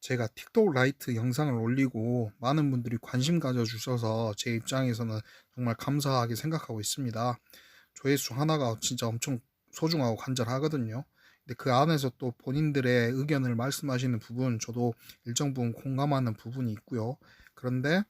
제가 틱톡 라이트 영상을 올리고 많은 분들이 관심 가져주셔서 제 입장에서는 정말 감사하게 생각하고 있습니다. 조회수 하나가 진짜 엄청 소중하고 간절하거든요. 근데 그 안에서 또 본인들의 의견을 말씀하시는 부분 저도 일정 부분 공감하는 부분이 있고요. 그런데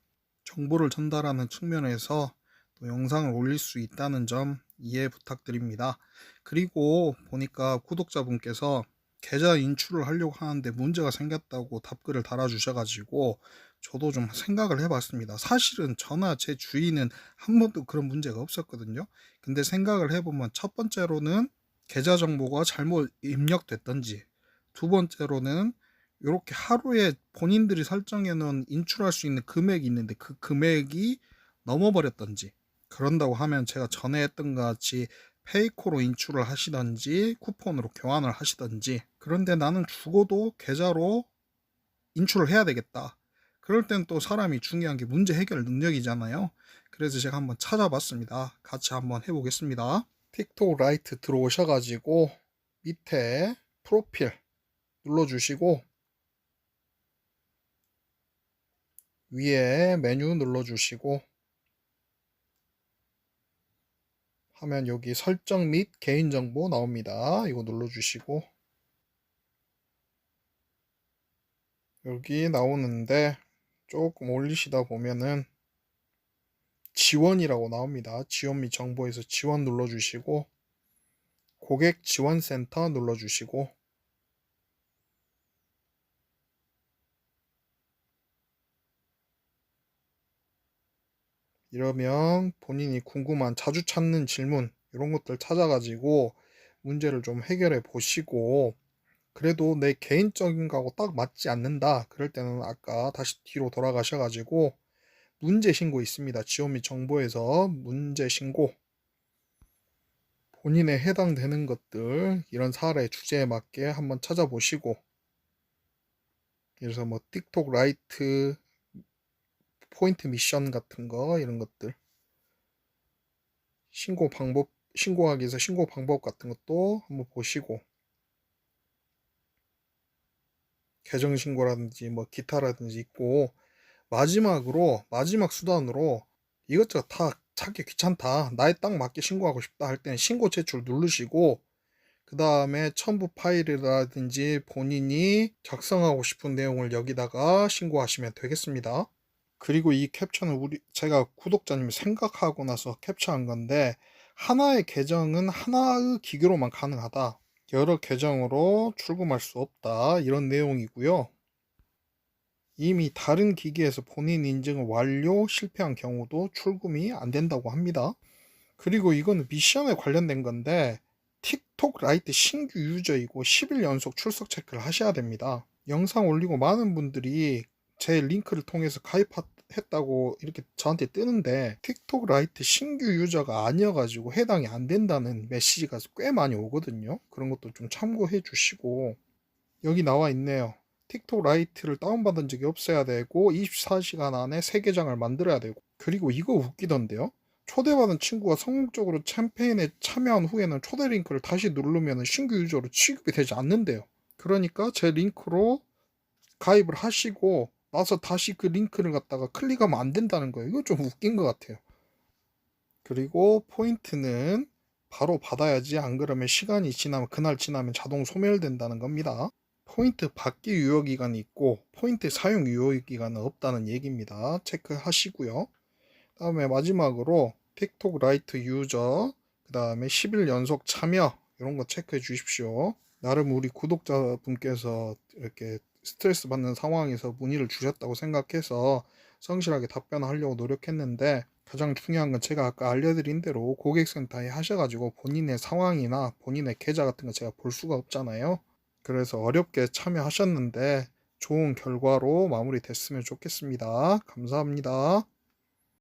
정보를 전달하는 측면에서 또 영상을 올릴 수 있다는 점 이해 부탁드립니다. 그리고 보니까 구독자분께서 계좌 인출을 하려고 하는데 문제가 생겼다고 답글을 달아주셔가지고 저도 좀 생각을 해봤습니다. 사실은 저나 제 주위는 한 번도 그런 문제가 없었거든요. 근데 생각을 해보면 첫 번째로는 계좌 정보가 잘못 입력됐던지 두 번째로는 이렇게 하루에 본인들이 설정해 놓은 인출할 수 있는 금액이 있는데 그 금액이 넘어버렸던지 그런다고 하면 제가 전에 했던 것 같이 페이코로 인출을 하시던지 쿠폰으로 교환을 하시던지 그런데 나는 죽어도 계좌로 인출을 해야 되겠다. 그럴 땐 또 사람이 중요한 게 문제 해결 능력이잖아요. 그래서 제가 한번 찾아봤습니다. 같이 한번 해보겠습니다. 틱톡 라이트 들어오셔가지고 밑에 프로필 눌러주시고 위에 메뉴 눌러주시고 하면 여기 설정 및 개인정보 나옵니다. 이거 눌러주시고 여기 나오는데 조금 올리시다 보면은 지원이라고 나옵니다. 지원 및 정보에서 지원 눌러주시고 고객 지원센터 눌러주시고 이러면 본인이 궁금한 자주 찾는 질문 이런 것들 찾아가지고 문제를 좀 해결해 보시고 그래도 내 개인적인 거하고 딱 맞지 않는다 그럴 때는 아까 다시 뒤로 돌아가셔가지고 문제 신고 있습니다. 및 정보에서 문제 신고. 본인에 해당되는 것들 이런 사례 주제에 맞게 한번 찾아보시고. 그래서 뭐 틱톡 라이트 포인트 미션 같은 거 이런 것들. 신고 방법 신고하기 위해서 신고 방법 같은 것도 한번 보시고. 계정 신고라든지 뭐 기타라든지 있고 마지막으로 마지막 수단으로 이것저것 다 찾기 귀찮다. 나에 딱 맞게 신고하고 싶다 할 때는 신고 제출 누르시고 그 다음에 첨부 파일이라든지 본인이 작성하고 싶은 내용을 여기다가 신고하시면 되겠습니다. 그리고 이 캡처는 우리 제가 구독자님이 생각하고 나서 캡처한 건데 하나의 계정은 하나의 기계로만 가능하다. 여러 계정으로 출금할 수 없다. 이런 내용이고요. 이미 다른 기기에서 본인 인증을 완료 실패한 경우도 출금이 안 된다고 합니다. 그리고 이거는 미션에 관련된 건데 틱톡 라이트 신규 유저이고 10일 연속 출석 체크를 하셔야 됩니다. 영상 올리고 많은 분들이 제 링크를 통해서 가입했다고 이렇게 저한테 뜨는데 틱톡 라이트 신규 유저가 아니어가지고 해당이 안 된다는 메시지가 꽤 많이 오거든요. 그런 것도 좀 참고해 주시고 여기 나와 있네요. 틱톡 라이트를 다운받은 적이 없어야 되고 24시간 안에 3계정을 만들어야 되고 그리고 이거 웃기던데요. 초대받은 친구가 성공적으로 캠페인에 참여한 후에는 초대 링크를 다시 누르면 신규 유저로 취급이 되지 않는데요. 그러니까 제 링크로 가입을 하시고 나서 다시 그 링크를 갖다가 클릭하면 안 된다는 거예요. 이거 좀 웃긴 것 같아요. 그리고 포인트는 바로 받아야지 안 그러면 시간이 지나면 그날 지나면 자동 소멸된다는 겁니다. 포인트 받기 유효 기간이 있고 포인트 사용 유효 기간은 없다는 얘기입니다. 체크하시고요. 다음에 마지막으로 틱톡 라이트 유저 그 다음에 10일 연속 참여 이런 거 체크해 주십시오. 나름 우리 구독자분께서 이렇게 스트레스 받는 상황에서 문의를 주셨다고 생각해서 성실하게 답변하려고 노력했는데 가장 중요한 건 제가 아까 알려드린 대로 고객센터에 하셔가지고 본인의 상황이나 본인의 계좌 같은 거 제가 볼 수가 없잖아요. 그래서 어렵게 참여하셨는데 좋은 결과로 마무리됐으면 좋겠습니다. 감사합니다.